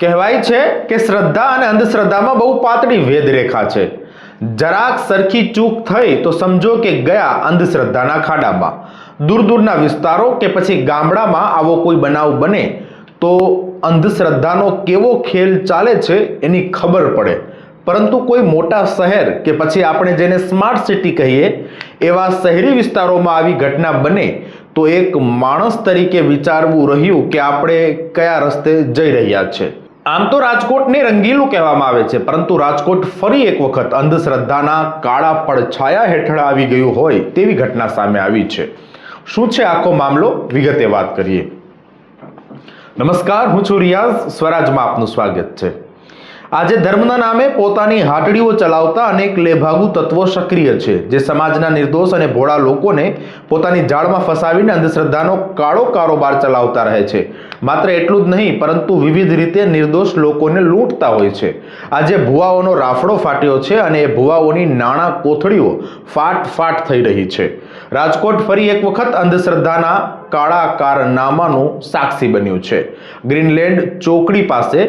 કહેવાય છે કે શ્રદ્ધા અને અંધશ્રદ્ધામાં બહુ પાતળી વેદરેખા છે. જરાક સરખી ચૂક થઈ તો સમજો કે ગયા અંધશ્રદ્ધાના ખાડામાં. દૂર દૂરના વિસ્તારો કે પછી ગામડામાં આવો કોઈ બનાવ બને તો અંધશ્રદ્ધાનો કેવો ખેલ ચાલે છે એની ખબર પડે. પરંતુ કોઈ મોટા શહેર કે પછી આપણે જેને સ્માર્ટ સિટી કહીએ, એવા શહેરી વિસ્તારોમાં આવી ઘટના બને તો એક માણસ તરીકે વિચારવું રહ્યું કે આપણે કયા રસ્તે જઈ રહ્યા છે. આમ તો રાજકોટને રંગીલું કહેવામાં આવે છે, પરંતુ રાજકોટ ફરી એક વખત અંધશ્રદ્ધાના કાળા પડછાયા હેઠળ આવી ગયું હોય તેવી ઘટના સામે આવી છે. શું છે આખો મામલો? વિગતે વાત કરીએ. નમસ્કાર, હું છું રિયાઝ, સ્વરાજમાં આપનું સ્વાગત છે. આજે ધર્મના નામે પોતાની હાટડીઓ ચલાવતા અનેક લેભાગુ તત્વો સક્રિય છે. જે સમાજના નિર્દોષ અને ભોળા લોકોને પોતાની જાળમાં ફસાવીને અંધશ્રદ્ધાનો કાળો કારોબાર ચલાવતા રહે છે. માત્ર એટલું જ નહીં, પરંતુ વિવિધ રીતે નિર્દોષ લોકોને લૂંટતા હોય છે. આજે ભુવાઓનો રાફડો ફાટ્યો છે અને એ ભુવાઓની નાણાં કોથળીઓ ફાટ ફાટ થઈ રહી છે. રાજકોટ ફરી એક વખત અંધશ્રદ્ધાના કાળા કારનામાનું સાક્ષી બન્યું છે. ગ્રીનલેન્ડ ચોકડી પાસે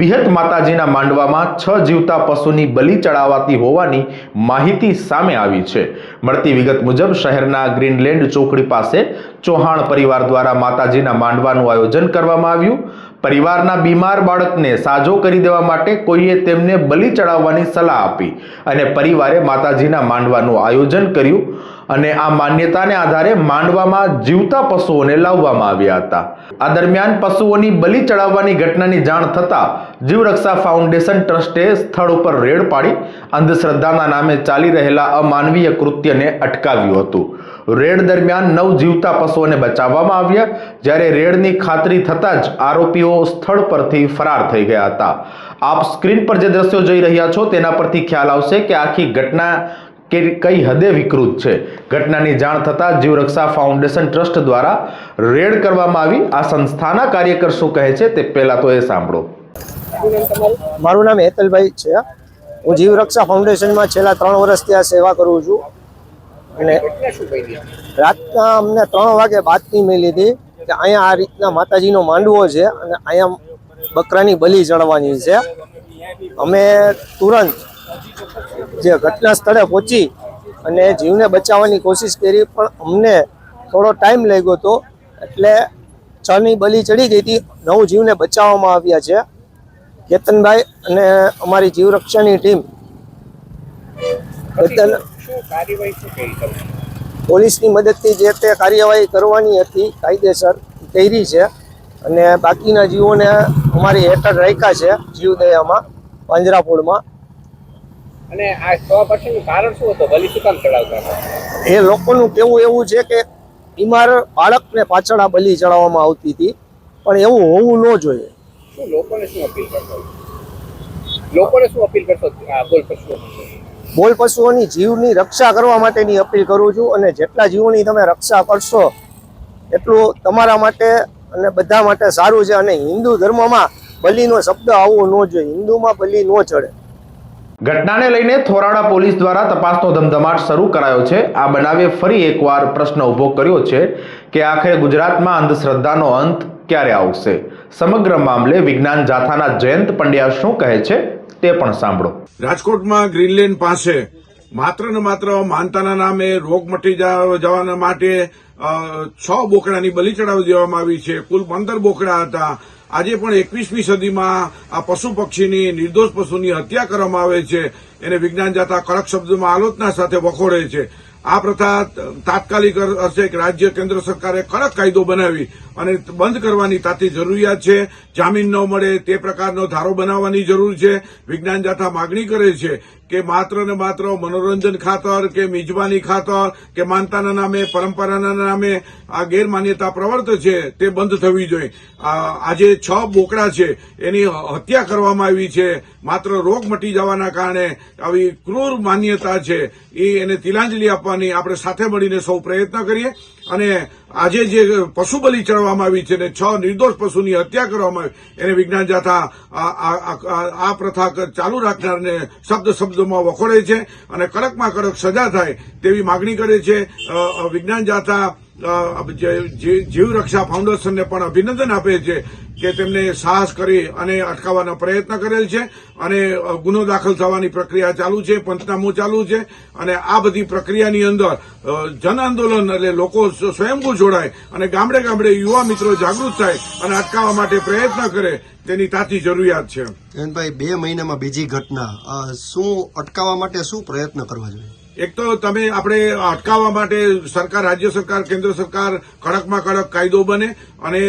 વિહત માતાજીના માંડવામાં છ જીવતા પશુની બલિ ચડાવાતી હોવાની માહિતી સામે આવી છે. મળતી વિગત મુજબ શહેરના ગ્રીનલેન્ડ ચોકડી પાસે ચૌહાણ પરિવાર દ્વારા માતાજીના માંડવાનું આયોજન કરવામાં આવ્યું. પરિવારના બીમાર બાળકને સાજો કરી દેવા માટે કોઈએ તેમને બલિ ચડાવવાની સલાહ આપી અને પરિવારે માતાજીના માંડવાનું આયોજન કર્યું. અને આ માન્યતાને આધારે માંડવામાં જીવતા પશુઓને લાવવામાં આવ્યા હતા. આ દરમિયાન પશુઓની બલિ ચડાવવાની ઘટનાની જાણ થતાં જીવરક્ષા ફાઉન્ડેશન ટ્રસ્ટે સ્થળ ઉપર રેડ પાડી અંધશ્રદ્ધાના નામે ચાલી રહેલા અમાનવીય કૃત્યને અટકાવ્યું હતું. રેડ દરમિયાન નવ જીવતા પશુઓને બચાવવામાં આવ્યા, જ્યારે રેડની ખાતરી થતાં જ આરોપીઓ સ્થળ પરથી ફરાર થઈ ગયા હતા. આપ સ્ક્રીન પર જે દ્રશ્યો જોઈ રહ્યા છો તેના પરથી ખ્યાલ આવશે કે આખી ઘટના કે કઈ હદે વિકૃત છે. ઘટનાની જાણ થતાં જીવરક્ષા ફાઉન્ડેશન ટ્રસ્ટ દ્વારા રેડ કરવામાં આવી. આ સંસ્થાના કાર્યકર શું કહે છે તે પહેલા તો એ સાંભળો. મારું નામ હેતલભાઈ છે. હું જીવરક્ષા ફાઉન્ડેશનમાં છેલ્લા ત્રણ વર્ષથી આ સેવા કરું છું. અને રાતના અમને ત્રણ વાગે બાતમી મળી હતી કે અહીંયા આ રીતના માતાજીનો માંડવો છે અને અહીંયા બકરાની બલી ચડવાની છે. અમે તુરંત જે ઘટના સ્થળે પહોંચી અને જીવને બચાવવાની કોશિશ કરી પણ અમને થોડો ટાઈમ લાગ્યો હતો એટલે છની બલી ચડી ગઈ હતી. નવ જીવને બચાવવામાં આવ્યા છે. કેતનભાઈ અને અમારી ટીમ. શું કરી તમે? પોલીસની મદદથી જે તે કાર્યવાહી કરવાની હતી કાયદેસર કરી છે. અને બાકીના જીવોને અમારી હેઠળ રાખ્યા છે જીવદયામાં પાંજરાપોળમાં. અને આ સો પાછળનું કારણ શું હતું? બલી શું કામ ચડાવતા એ લોકોનું કેવું એવું છે કે બીમાર બાળકને પાછળ આ બલી ચડાવવામાં આવતી હતી પણ એવું હોવું ન જોઈએ. શું લોકોને શું અપીલ કરશો? લોકોને શું અપીલ કરશો? બોલ પશુઓ. બોલ પશુઓની જીવની રક્ષા કરવા માટેની અપીલ કરું છું અને જેટલા જીવોની તમે રક્ષા કરશો એટલું તમારા માટે અને બધા માટે સારું છે. અને હિન્દુ ધર્મમાં બલિનો શબ્દ આવવો ન જોઈએ. હિન્દુમાં બલિ ન ચડે. ઘટનાને લઈને થોરાડા પોલીસ દ્વારા તપાસનો ધમધમાટ શરૂ કરાયો છે. આ બનાવે ફરી એકવાર પ્રશ્ન ઊભો કર્યો છે કે આખરે ગુજરાતમાં અંધશ્રદ્ધાનો અંત ક્યારે આવશે? સમગ્ર મામલે વિજ્ઞાન જાથાના જયંત પંડ્યા શું કહે છે તે પણ સાંભળો. રાજકોટમાં ગ્રીનલેન્ડ પાસે માત્ર ને માત્ર માનતાના નામે રોગ મટી જવાના માટે છ બોકડાની બલિ ચડાવી દેવામાં આવી છે. કુલ પંદર બોકડા હતા. આજે પણ એકવીસમી સદીમાં આ પશુ પક્ષીની નિર્દોષ પશુની હત્યા કરવામાં આવે છે. એને વિજ્ઞાન જાતા કડક શબ્દોમાં આલોચના સાથે વખોડે છે. આ પ્રથા તાત્કાલિક અર્થે રાજ્ય કેન્દ્ર સરકારે કડક કાયદો બનાવી અને બંધ કરવાની તાતી જરૂરિયાત છે. જામીન ન મળે તે પ્રકારનો ધારો બનાવવાની જરૂર છે. વિજ્ઞાન જાથા માગણી કરે છે કે માત્ર ને માત્ર મનોરંજન ખાતર કે મિજબાની ખાતર કે માનતાના નામે, પરંપરાના નામે આ ગેરમાન્યતા પ્રવર્ત છે, તે બંધ થવી જોઈએ. આજે છ બોકડા છે, એની હત્યા કરવામાં આવી છે. માત્ર રોગ મટી જવાના કારણે આવી ક્રૂર માન્યતા છે. એ એને તિલાંજલિ આપવાની આપણે સાથે મળીને સૌ પ્રયત્ન કરીએ. અને આજે જે પશુ બલિ ચડવામાં આવી છે ને છ નિર્દોષ પશુની હત્યા કરવામાં આવી એને વિજ્ઞાન જાથા આ- પ્રથા ચાલુ રાખનારને શબ્દ શબ્દોમાં વખોડે છે અને કડકમાં કડક સજા થાય તેવી માગણી કરે છે. વિજ્ઞાન જાથા જીવ રક્ષા ફાઉન્ડેશનને પણ અભિનંદન આપે છે કે તેમને સાહસ કરી અને અટકાવવાનો પ્રયત્ન કરેલ છે અને ગુનો દાખલ થવાની પ્રક્રિયા ચાલુ છે, પંચનામું ચાલુ છે અને આ બધી પ્રક્રિયાની અંદર જન આંદોલન એટલે લોકો સ્વ- સ્વયંભૂ જોડાય અને ગામડે ગામડે યુવા મિત્રો જાગૃત થાય અને અટકાવવા માટે પ્રયત્ન કરે તેની તાતી જરૂરિયાત છે. જયંતભાઈ બે મહિનામાં બીજી ઘટના. શું અટકાવવા માટે શું પ્રયત્ન કરવા જોઈએ? એક તો તમે આપણે અટકાવવા માટે સરકાર, રાજ્ય સરકાર, કેન્દ્ર સરકાર કડકમાં કડક કાયદો બને અને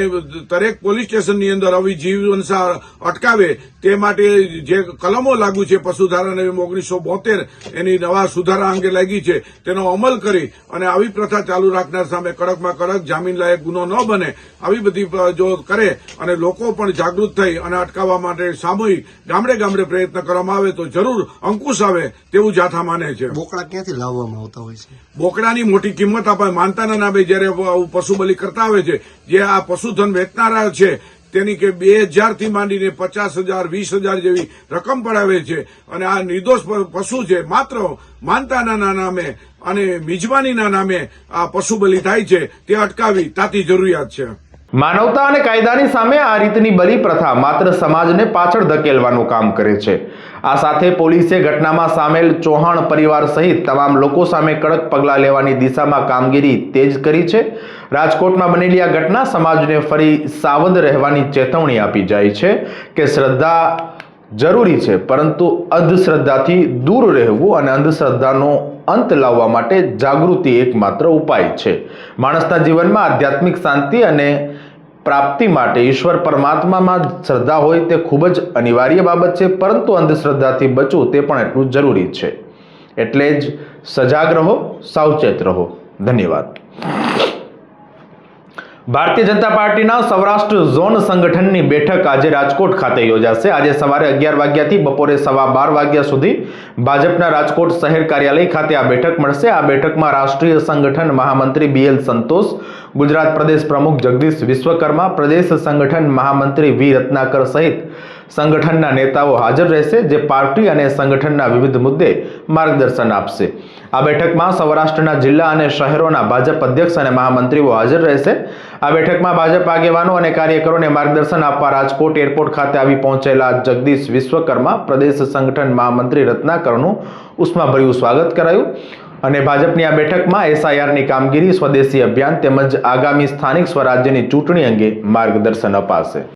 દરેક પોલીસ સ્ટેશનની અંદર આવી જીવ હિંસા અટકાવે તે માટે જે કલમો લાગુ છે પશુધારણ નિયમ ઓગણીસો બોતેર એની નવા સુધારા અંગે લાગી છે. તેનો અમલ કરી અને આવી પ્રથા ચાલુ રાખનાર સામે કડકમાં કડક જામીન લાયક ગુનો ન બને આવી બધી જો કરે અને લોકો પણ જાગૃત થઈ અને અટકાવવા માટે સામૂહિક ગામડે ગામડે પ્રયત્ન કરવામાં આવે તો જરૂર અંકુશ આવે તેવું જાથા માને છે. બોકડા ક્યાંથી લાવવામાં આવતા હોય છે? બોકડાની મોટી કિંમત આપણે માનતાના નામે જયારે પશુ બલિ કરતા આવે છે જે આ પશુધન વેચનારા છે. તેની કે બે હજારથી માંડીને પચાસ હજાર, વીસ હજાર જેવી રકમ પડાવે છે. અને આ નિર્દોષ પશુ છે. માત્ર માનતાના નામે અને મિજબાનીના નામે આ પશુ બલિ થાય છે. તે અટકાવી તાતી જરૂરિયાત છે. માનવતા અને કાયદાની સામે આ રીતની બલી પ્રથા માત્ર સમાજને પાછળ ધકેલવાનું કામ કરે છે. આ સાથે પોલીસે ઘટનામાં સામેલ ચૌહાણ પરિવાર સહિત તમામ લોકો સામે કડક પગલાં લેવાની દિશામાં કામગીરી તેજ કરી છે. રાજકોટમાં બનેલી આ ઘટના સમાજને ફરી સાવધ રહેવાની ચેતવણી આપી જાય છે કે શ્રદ્ધા જરૂરી છે, પરંતુ અંધશ્રદ્ધાથી દૂર રહેવું અને અંધશ્રદ્ધાનો અંત લાવવા માટે જાગૃતિ એકમાત્ર ઉપાય છે. માણસના જીવનમાં આધ્યાત્મિક શાંતિ અને પ્રાપ્તિ માટે ઈશ્વર પરમાત્મામાં શ્રદ્ધા હોય તે ખૂબ જ અનિવાર્ય બાબત છે, પરંતુ અંધશ્રદ્ધાથી બચવું તે પણ એટલું જરૂરી છે. એટલે જ સજાગ રહો, સાવચેત રહો. ધન્યવાદ. ભારતીય જનતા પાર્ટીના સૌરાષ્ટ્ર ઝોન સંગઠનની બેઠક આજે રાજકોટ ખાતે યોજાશે. આજે સવારે અગિયાર વાગ્યાથી બપોરે સવા બાર વાગ્યા સુધી ભાજપના રાજકોટ શહેર કાર્યાલય ખાતે આ બેઠક મળશે. આ બેઠકમાં રાષ્ટ્રીય સંગઠન મહામંત્રી બીએલ સંતોષ, ગુજરાત પ્રદેશ પ્રમુખ જગદીશ વિશ્વકર્મા, પ્રદેશ સંગઠન મહામંત્રી વી રત્નાકર સહિત સંગઠનના નેતાઓ હાજર રહેશે જે પાર્ટી અને સંગઠનના વિવિધ મુદ્દે માર્ગદર્શન આપશે. આ બેઠકમાં સૌરાષ્ટ્રના જિલ્લા અને શહેરોના ભાજપ અધ્યક્ષ અને મહામંત્રીઓ હાજર રહેશે. આ બેઠકમાં ભાજપ આગેવાનો અને કાર્યકરોને માર્ગદર્શન આપવા રાજકોટ એરપોર્ટ ખાતે આવી પહોંચેલા જગદીશ વિશ્વકર્મા, પ્રદેશ સંગઠન મહામંત્રી રત્નાકરનું ઉષ્માભર્યું સ્વાગત કરાયું. અને ભાજપની આ બેઠકમાં એસઆઈઆરની કામગીરી, સ્વદેશી અભિયાન તેમજ આગામી સ્થાનિક સ્વરાજ્યની ચૂંટણી અંગે માર્ગદર્શન અપાશે.